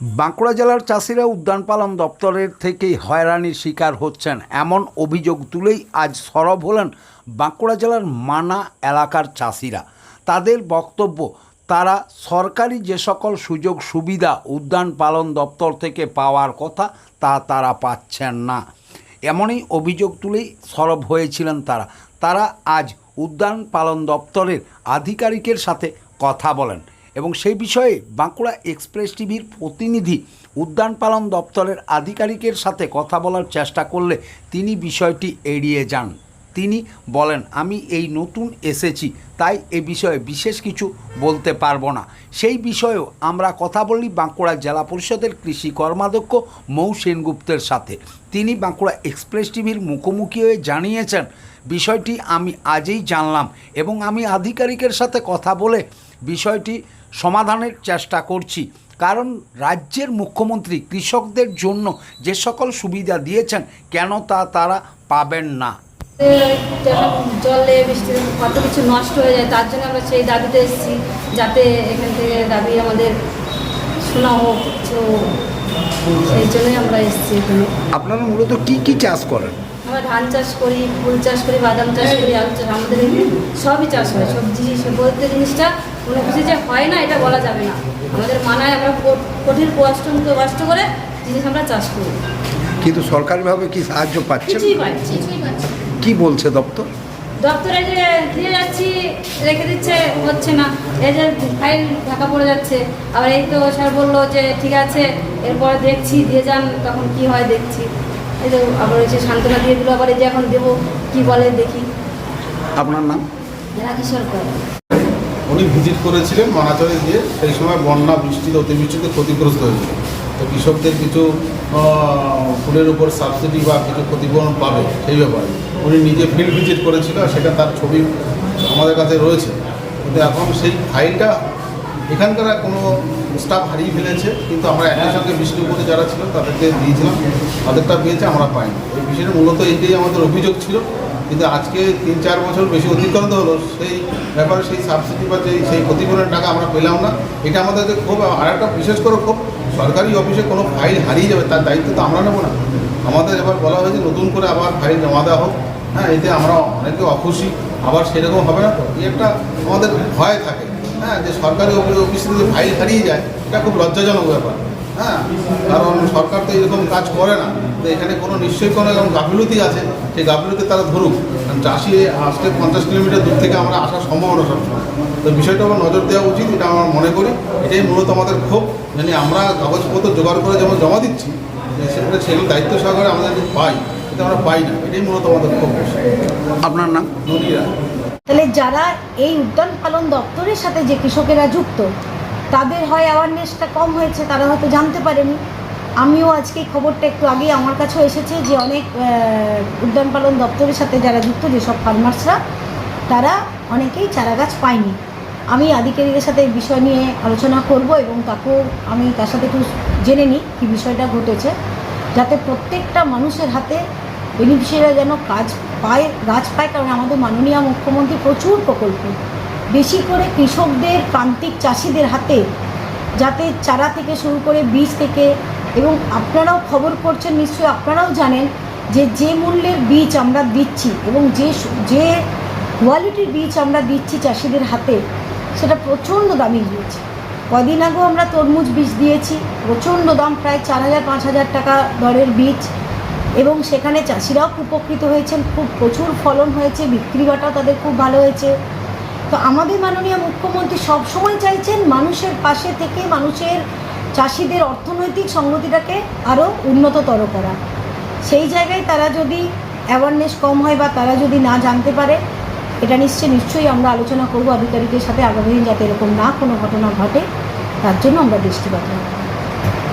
বাঁকুড়া জেলার চাষিরা উদ্যান পালন দপ্তরের থেকেই হয়রানির শিকার হচ্ছেন। এমন অভিযোগ তুলেই আজ সরব হলেন বাঁকুড়া জেলার মানা এলাকার চাষিরা। তাদের বক্তব্য, তারা সরকারি যে সকল সুযোগ সুবিধা উদ্যান পালন দপ্তর থেকে পাওয়ার কথা তা তারা পাচ্ছেন না। এমনই অভিযোগ তুলেই সরব হয়েছিলেন তারা। তারা আজ উদ্যান পালন দপ্তরের আধিকারিকের সাথে কথা বলেন। এবং সেই বিষয়ে বাঁকুড়া এক্সপ্রেস টিভির প্রতিনিধি উদ্যান পালন দপ্তরের আধিকারিকের সাথে কথা বলার চেষ্টা করলে তিনি বিষয়টি এড়িয়ে যান। তিনি বলেন, আমি এই নতুন এসেছি, তাই এ বিষয়ে বিশেষ কিছু বলতে পারব না। সেই বিষয়েও আমরা কথা বলি বাঁকুড়া জেলা পরিষদের কৃষি কর্মাধ্যক্ষ মৌ সেনগুপ্তের সাথে। তিনি বাঁকুড়া এক্সপ্রেস টিভির মুখোমুখি হয়ে জানিয়েছেন, বিষয়টি আমি আজই জানলাম এবং আমি আধিকারিকের সাথে কথা বলে বিষয়টি সমাধানের চেষ্টা করছি। কারণ রাজ্যের মুখ্যমন্ত্রী কৃষকদের জন্য যে সকল সুবিধা দিয়েছেন কেন তা তারা পাবেন না? যখন জলে বৃষ্টিতে কত কিছু নষ্ট হয়ে যায় তার জন্য আমরা সেই দাবিতে এসেছি যাতে এখান থেকে দাবি আমাদের শোনা হোক। কিছু সেই জন্যই আমরা এসেছি এখানে। আপনারা মূলত কি কি চাষ করেন? আমরা ধান চাষ করি ফুল চাষ করি বাদাম চাষ করি আলু চাষ আমাদের এখানে সবই চাষ হয় সবজি সব বলতে জিনিসটা কোনো কিছু যে হয় না এটা বলা যাবে না। আমাদের মানায় আমরা ক- কঠিন পরিশ্রম কষ্ট করে জিনিস আমরা চাষ করি। কিন্তু সরকারিভাবে কি সাহায্য পাচ্ছি কি বলছে দপ্তর? দপ্তরে যে দিয়ে যাচ্ছি রেখে দিচ্ছে হচ্ছে না। এই যে ফাইল ঢাকা পড়ে যাচ্ছে। আবার এই তো স্যার বলল যে ঠিক আছে এরপর দেখছি দিয়ে যান তখন কি হয় দেখছি। এই তো আবার হচ্ছে সান্ত্বনা দিয়ে দিল আবার এই যে এখন দেবো কি বলে দেখি। আপনার নাম? সরকার উনি ভিজিট করেছিলেন মানাচরে গিয়ে সেই সময় বন্যা বৃষ্টিতে অতিবৃষ্টিতে ক্ষতিগ্রস্ত হয়েছিল তো কৃষকদের কিছু ফুলের উপর সাবসিডি বা কিছু ক্ষতিপূরণ পাবে সেই ব্যাপারে। উনি নিজে ফিল্ড ভিজিট করেছিল সেটা তার ছবি আমাদের কাছে রয়েছে। কিন্তু এখন সেই ফাইলটা এখানকার কোনো স্টাফ হারিয়ে ফেলেছে, কিন্তু আমরা একই সঙ্গে বিষ্ণুপুরে যারা ছিল তাদেরকে দিয়েছিলাম, তাদেরটা পেয়েছে, আমরা পাইনি। এই বিষয়টা মূলত এইটাই আমাদের অভিযোগ ছিল, কিন্তু আজকে তিন চার বছর বেশি অতিক্রান্ত হলো, সেই ব্যাপারে সেই সাবসিডি বা যেই, সেই ক্ষতিপূরণের টাকা আমরা পেলাম না। এটা আমাদেরকে খুব, আর একটা বিশেষ করে খুব সরকারি অফিসে কোনো ফাইল হারিয়ে যাবে, তার দায়িত্ব তো আমরা নেব না। আমাদের এবার বলা হয়েছে নতুন করে আবার ফাইল জমা দেওয়া হোক। হ্যাঁ এতে আমরা অনেকে অখুশি, আবার সেরকম হবে না তো, এই একটা আমাদের ভয় থাকে। হ্যাঁ যে সরকারি অফি- অফিসে যদি ফাইল হারিয়ে যায়, এটা খুব লজ্জাজনক ব্যাপার। হ্যাঁ কারণ সরকার তো এরকম কাজ করে না। তো এখানে কোনো নিশ্চয়ই কোনো এরকম গাফিলতি আছে? সেই গাফিলতি তারা ধরুক। কারণ চাষি আজকে পঞ্চাশ কিলোমিটার দূর থেকে আমরা আসার সম্ভাবনা সবসময়। তো বিষয়টা আমার নজর দেওয়া উচিত, এটা আমার মনে করি। এটাই মূলত আমাদের ক্ষোভ। মানে আমরা কাগজপত্র জোগাড় করে যেমন জমা দিচ্ছি সেটা সেগুলো দায়িত্ব সহকারে আমাদের পাই। কিন্তু আমরা পাই না। এটাই মূলত আমাদের আপনার নাম? তাহলে যারা এই উদ্যান পালন দপ্তরের সাথে যে কৃষকেরা যুক্ত তাদের হয় অ্যাওয়ারনেসটা কম হয়েছে তারা হয়তো জানতে পারেনি। আমিও আজকে এই খবরটা একটু আগে আমার কাছেও এসেছে যে অনেক উদ্যান পালন দপ্তরের সাথে যারা যুক্ত যেসব ফার্মার্সরা তারা অনেকেই চারা গাছ পায়নি। আমি আধিকারিকের সাথে এই বিষয় নিয়ে আলোচনা করব এবং তাকেও আমি তার সাথে একটু জেনে নিই কী বিষয়টা ঘটেছে। যাতে প্রত্যেকটা মানুষের হাতে বেনিফিশিয়ারিরা যেন কাজ পায়, গাছ পায়, কারণ আমাদের মাননীয় মুখ্যমন্ত্রী প্রচুর প্রকল্প। বেশি করে কৃষকদের, প্রান্তিক চাষিদের হাতে যাতে চারা থেকে শুরু করে বীজ থেকে, এবং আপনারাও খবর করছেন, নিশ্চয়ই আপনারাও জানেন যে যে মূল্যের বীজ আমরা দিচ্ছি এবং যে যে কোয়ালিটির বীজ আমরা দিচ্ছি চাষিদের হাতে, সেটা প্রচণ্ড দামি হয়েছে কদিন আগেও আমরা তরমুজ বীজ দিয়েছি, প্রচণ্ড দাম, প্রায় চার হাজার, পাঁচ হাজার টাকা দরের বীজ। এবং সেখানে চাষিরাও উপকৃত হয়েছেন, খুব প্রচুর ফলন হয়েছে, বিক্রি বাটাও তাদের খুব ভালো হয়েছে। তো আমাদের মাননীয় মুখ্যমন্ত্রী সবসময় চাইছেন মানুষের পাশে থেকে মানুষের চাষিদের অর্থনৈতিক সংগতিটাকে আরও উন্নততর করা। সেই জায়গায় তারা যদি অ্যাওয়ারনেস কম হয় বা তারা যদি না জানতে পারে, এটা নিশ্চয়ই নিশ্চয়ই আমরা আলোচনা করব আধিকারিকের সাথে। আগামী দিন যাতে এরকম না কোনো ঘটনা ঘটে, তার জন্য আমরা দৃষ্টিপাত